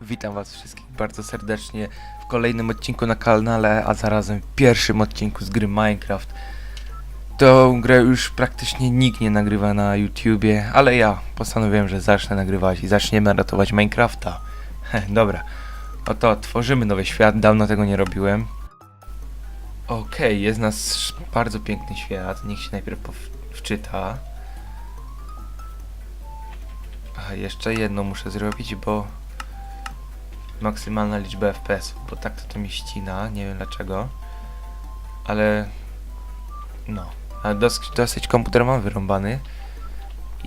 Witam was wszystkich bardzo serdecznie w kolejnym odcinku na kanale, a zarazem pierwszym odcinku z gry Minecraft. Tą grę już praktycznie nikt nie nagrywa na YouTubie, ale ja postanowiłem, że zacznę nagrywać i zaczniemy ratować Minecrafta. Dobra, oto tworzymy nowy świat, dawno tego nie robiłem. Okej, jest nas bardzo piękny świat, niech się najpierw wczyta. A jeszcze jedno muszę zrobić, bo maksymalna liczba FPS, bo tak to, to mi ścina, nie wiem dlaczego. Ale no, ale dosyć, dosyć komputer mam wyrąbany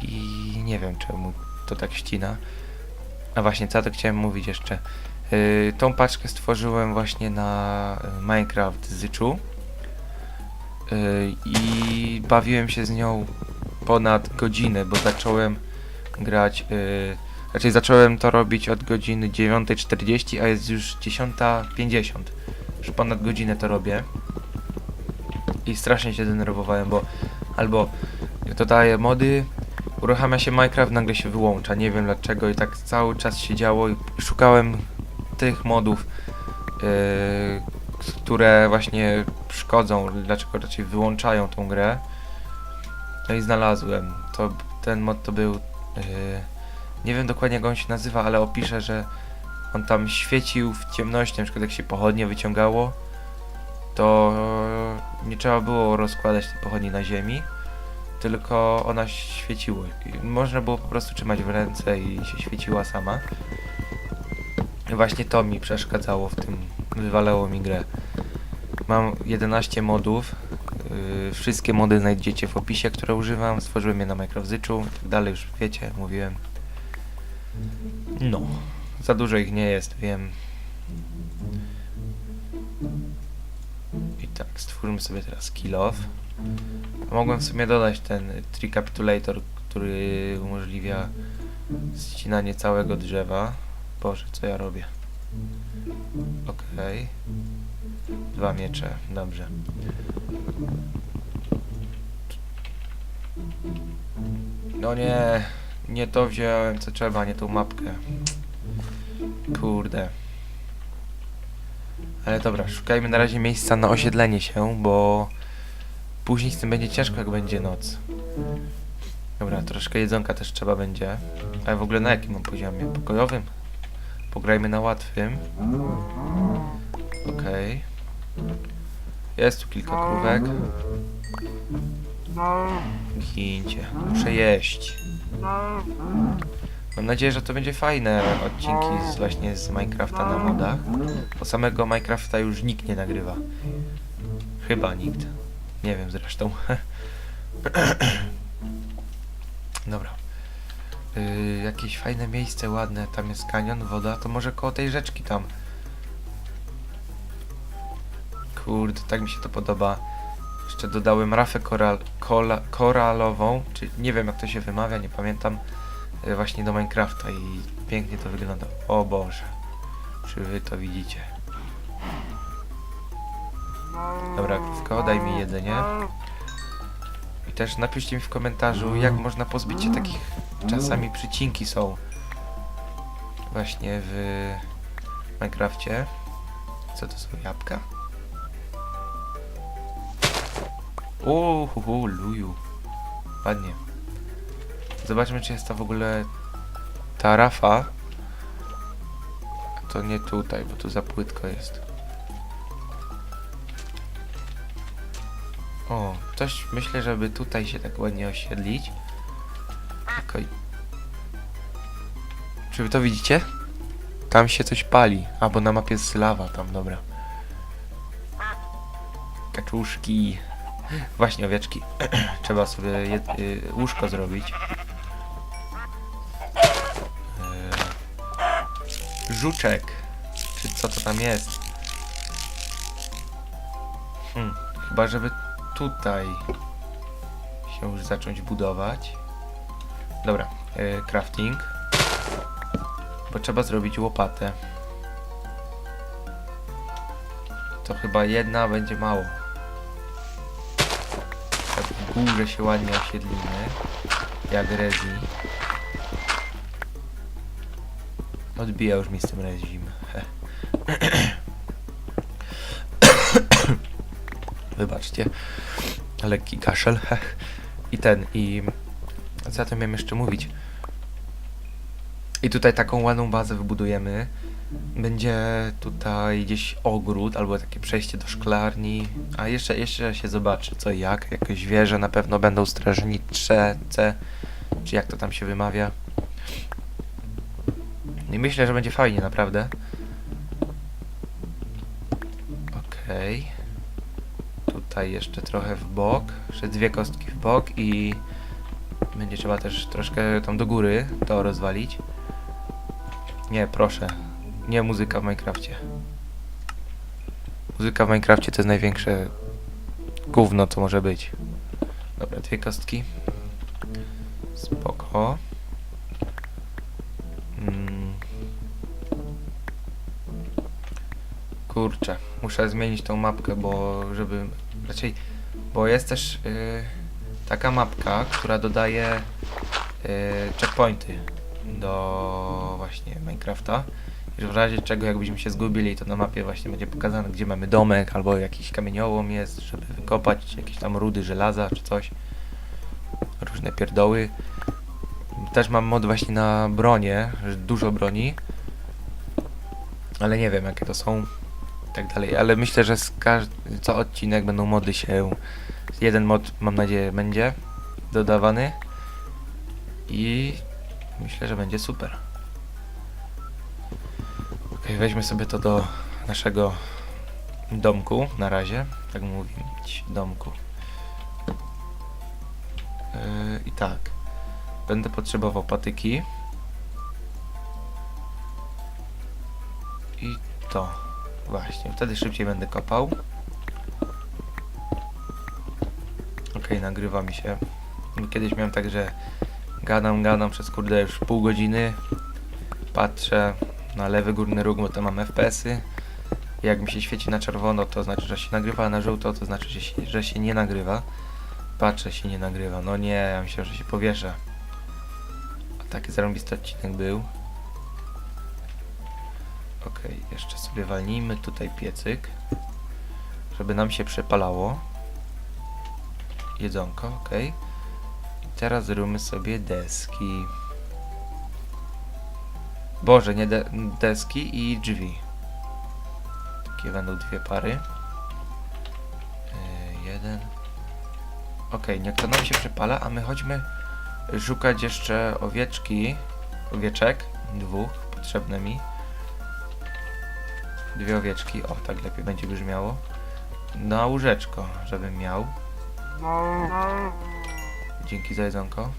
i nie wiem czemu to tak ścina. A właśnie, co to chciałem mówić jeszcze. Yy, tą paczkę stworzyłem właśnie na y, Minecraft Zyczu yy, i bawiłem się z nią ponad godzinę, bo zacząłem grać yy, Raczej zacząłem to robić od godziny 9.40, a jest już 10.50. Już ponad godzinę to robię. I strasznie się denerwowałem, bo albo dodaję mody, uruchamia się Minecraft, nagle się wyłącza. Nie wiem dlaczego i tak cały czas się działo i szukałem tych modów, yy, które właśnie szkodzą, dlaczego raczej wyłączają tą grę. No i znalazłem. To, ten mod to był... Yy, nie wiem dokładnie jak on się nazywa, ale opiszę, że on tam świecił w ciemności, na przykład jak się pochodnie wyciągało, to nie trzeba było rozkładać tej pochodni na ziemi, tylko ona świeciła. Można było po prostu trzymać w ręce i się świeciła sama. Właśnie to mi przeszkadzało w tym, wywalało mi grę. Mam 11 modów, yy, wszystkie mody znajdziecie w opisie, które używam, stworzyłem je na Minecraft Zyczu i tak dalej, już wiecie, mówiłem. No, za dużo ich nie jest, wiem. I tak, stwórzmy sobie teraz kill off. Mogłem sobie dodać ten Tricapitulator, który umożliwia ścinanie całego drzewa. Boże, co ja robię? Okej. Dwa miecze, dobrze. No nie, nie to wziąłem co trzeba, nie tą mapkę. Kurde. Ale dobra, szukajmy na razie miejsca na osiedlenie się, bo później z tym będzie ciężko, jak będzie noc. Dobra, troszkę jedzonka też trzeba będzie. Ale w ogóle na jakim mam poziomie? Pokojowym? Pograjmy na łatwym. Okej. Jest tu kilka krówek. Gincie. Muszę jeść. Mam nadzieję, że to będzie fajne odcinki z, właśnie z Minecrafta na modach. Bo samego Minecrafta już nikt nie nagrywa. Chyba nikt. Nie wiem zresztą. Dobra. Yy, jakieś fajne miejsce, ładne. Tam jest kanion, woda. To może koło tej rzeczki tam. Kurde, tak mi się to podoba. Jeszcze dodałem rafę koral, kola, koralową, czy nie wiem jak to się wymawia, nie pamiętam, e, właśnie do Minecrafta i pięknie to wygląda. O Boże, czy wy to widzicie? Dobra, krówko, daj mi jedzenie. I też napiszcie mi w komentarzu, jak można pozbyć się takich czasami przycinki są właśnie w Minecrafcie. Co to są jabłka? Uuu, luju. Ładnie. Zobaczmy, czy jest to w ogóle ta rafa. To nie tutaj, bo tu za płytko jest. O, coś myślę, żeby tutaj się tak ładnie osiedlić. Tylko... Czy wy to widzicie? Tam się coś pali. Albo na mapie jest lawa tam, dobra. Kaczuszki. Właśnie owieczki. Trzeba sobie y, łóżko zrobić. Yy, żuczek. Czy co to tam jest? Hmm, chyba żeby tutaj się już zacząć budować. Dobra, yy, crafting. Bo trzeba zrobić łopatę. To chyba jedna będzie mało. Górze się ładnie osiedlimy. Jak rezi. Odbija już mi z tym rezim. Wybaczcie. Lekki kaszel. I ten, i... Co to miałem jeszcze mówić? I tutaj taką ładną bazę wybudujemy. Będzie tutaj gdzieś ogród albo takie przejście do szklarni. A jeszcze, jeszcze się zobaczy co i jak. Jakieś wieże na pewno będą strażnicze, czy jak to tam się wymawia. I myślę, że będzie fajnie naprawdę. Okej. Tutaj jeszcze trochę w bok. Jeszcze dwie kostki w bok i będzie trzeba też troszkę tam do góry to rozwalić. Nie, proszę. Nie muzyka w Minecrafcie. Muzyka w Minecrafcie to jest największe gówno, co może być. Dobra, dwie kostki. Spoko. Mm. Kurczę, muszę zmienić tą mapkę, bo żeby... Raczej, bo jest też y, taka mapka, która dodaje y, checkpointy do właśnie Minecrafta. Że w razie czego jakbyśmy się zgubili, to na mapie właśnie będzie pokazane, gdzie mamy domek, albo jakiś kamieniołom jest, żeby wykopać jakieś tam rudy żelaza, czy coś. Różne pierdoły. Też mam mod właśnie na bronię, że dużo broni. Ale nie wiem jakie to są i tak dalej, ale myślę, że z co odcinek będą mody się... Jeden mod mam nadzieję będzie dodawany i myślę, że będzie super. Weźmy sobie to do naszego domku na razie, tak mówić, domku. Yy, I tak, będę potrzebował patyki. I to, właśnie, wtedy szybciej będę kopał. Ok, nagrywa mi się. Kiedyś miałem tak, że gadam, gadam przez kurde już pół godziny. Patrzę na lewy górny róg, bo tam mam FPS-y. Jak mi się świeci na czerwono, to znaczy, że się nagrywa, a na żółto to znaczy, że się, że się nie nagrywa. Patrzę, się nie nagrywa. No nie, ja myślę, że się powieszę. A taki zarąbisty odcinek był. Okej, jeszcze sobie walnijmy tutaj piecyk. Żeby nam się przepalało. Jedzonko, okej. Teraz zróbmy sobie deski. Boże, nie de deski i drzwi. Takie będą dwie pary. Yy, jeden. Okej, niech to nam się przepala, a my chodźmy szukać jeszcze owieczki. Owieczek. Dwóch. Potrzebne mi. Dwie owieczki. O, tak lepiej będzie brzmiało. Na łóżeczko, żebym miał. Dzięki za jedzonko.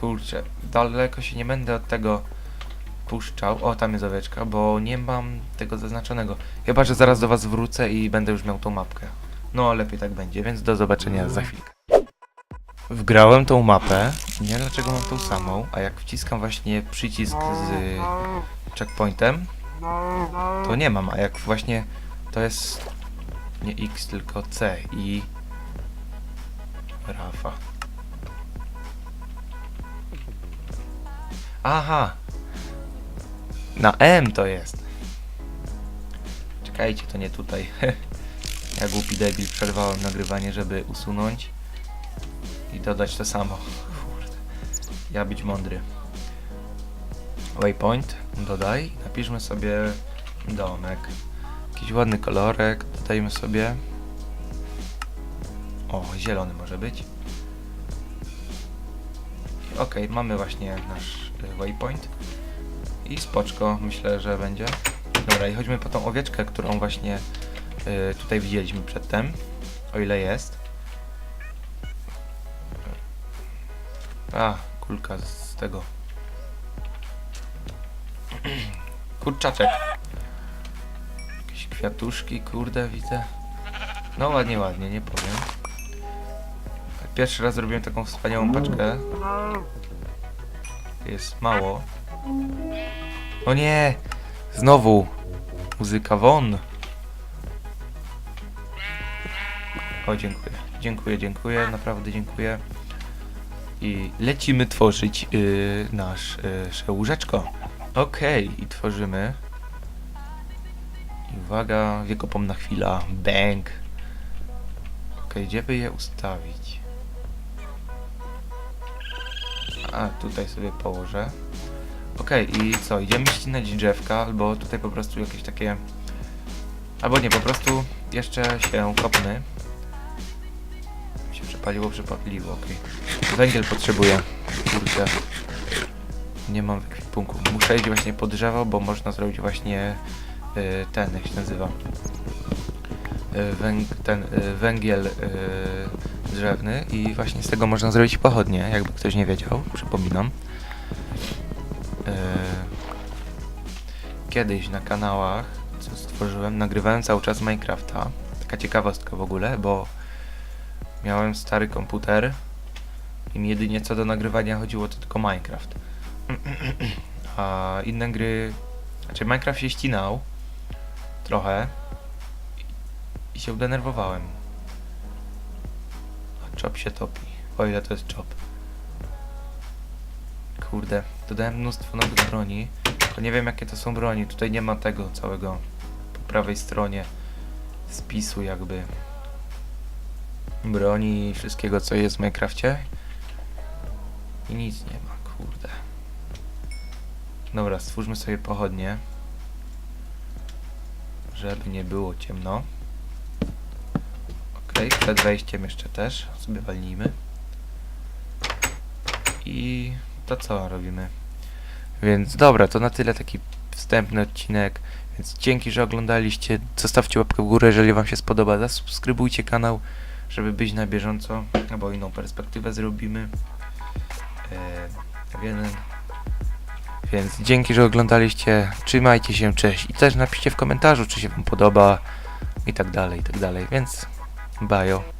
Kurczę, daleko się nie będę od tego puszczał. O, tam jest owieczka, bo nie mam tego zaznaczonego. Chyba, że zaraz do was wrócę i będę już miał tą mapkę. No, lepiej tak będzie, więc do zobaczenia za chwilkę. Wgrałem tą mapę. Nie wiem dlaczego mam tą samą, a jak wciskam właśnie przycisk z checkpointem, to nie mam, a jak właśnie to jest nie X, tylko C i Rafa. Aha! Na M to jest. Czekajcie, to nie tutaj. ja głupi debil przerwałem nagrywanie, żeby usunąć i dodać to samo. Kurde. Ja być mądry. Waypoint, dodaj. Napiszmy sobie domek. Jakiś ładny kolorek, dodajmy sobie. O, zielony może być. Okej, mamy właśnie nasz y, waypoint. I spoczko, myślę, że będzie. Dobra, i chodźmy po tą owieczkę, którą właśnie y, tutaj widzieliśmy przedtem. O ile jest. A, kulka z tego. Kurczaczek. Jakieś kwiatuszki, kurde, widzę. No ładnie, ładnie, nie powiem. Pierwszy raz zrobiłem taką wspaniałą paczkę. Jest mało. O nie! Znowu! Muzyka won! O, dziękuję. Dziękuję, dziękuję, naprawdę dziękuję. I lecimy tworzyć yy, nasz yy, łóżeczko. Okej, i tworzymy. I uwaga, wiekopomna chwila. Bang. Okej, gdzie by je ustawić? A, tutaj sobie położę. Okej, i co? Idziemy ścinać drzewka, albo tutaj po prostu jakieś takie... Albo nie, po prostu jeszcze się kopmy. Się przepaliło, przepaliło, okej. Węgiel potrzebuję. Kurde. Nie mam ekwipunku. Muszę iść właśnie po drzewo, bo można zrobić właśnie y, ten, jak się nazywa. Y, węg, ten y, węgiel y, drzewny i właśnie z tego można zrobić pochodnie, jakby ktoś nie wiedział, przypominam. Y, kiedyś na kanałach, co stworzyłem, nagrywałem cały czas Minecrafta. Taka ciekawostka w ogóle, bo miałem stary komputer i mi jedynie co do nagrywania chodziło to tylko Minecraft. A inne gry... Znaczy Minecraft się ścinał trochę i się udenerwowałem. Chop się topi. O ile to jest chop. Kurde, dodałem mnóstwo nowych broni, tylko nie wiem jakie to są broni. Tutaj nie ma tego całego po prawej stronie spisu jakby broni i wszystkiego co jest w Minecrafcie. I nic nie ma, kurde. Dobra, stwórzmy sobie pochodnie. Żeby nie było ciemno. Okej, przed wejściem jeszcze też sobie walnijmy. I to co robimy? Więc dobra, to na tyle taki wstępny odcinek. Więc dzięki, że oglądaliście. Zostawcie łapkę w górę, jeżeli Wam się spodoba. Zasubskrybujcie kanał, żeby być na bieżąco. Albo inną perspektywę zrobimy. Eee, jeden. Więc dzięki, że oglądaliście. Trzymajcie się, cześć. I też napiszcie w komentarzu, czy się Wam podoba. I tak dalej, i tak dalej. Więc bajo.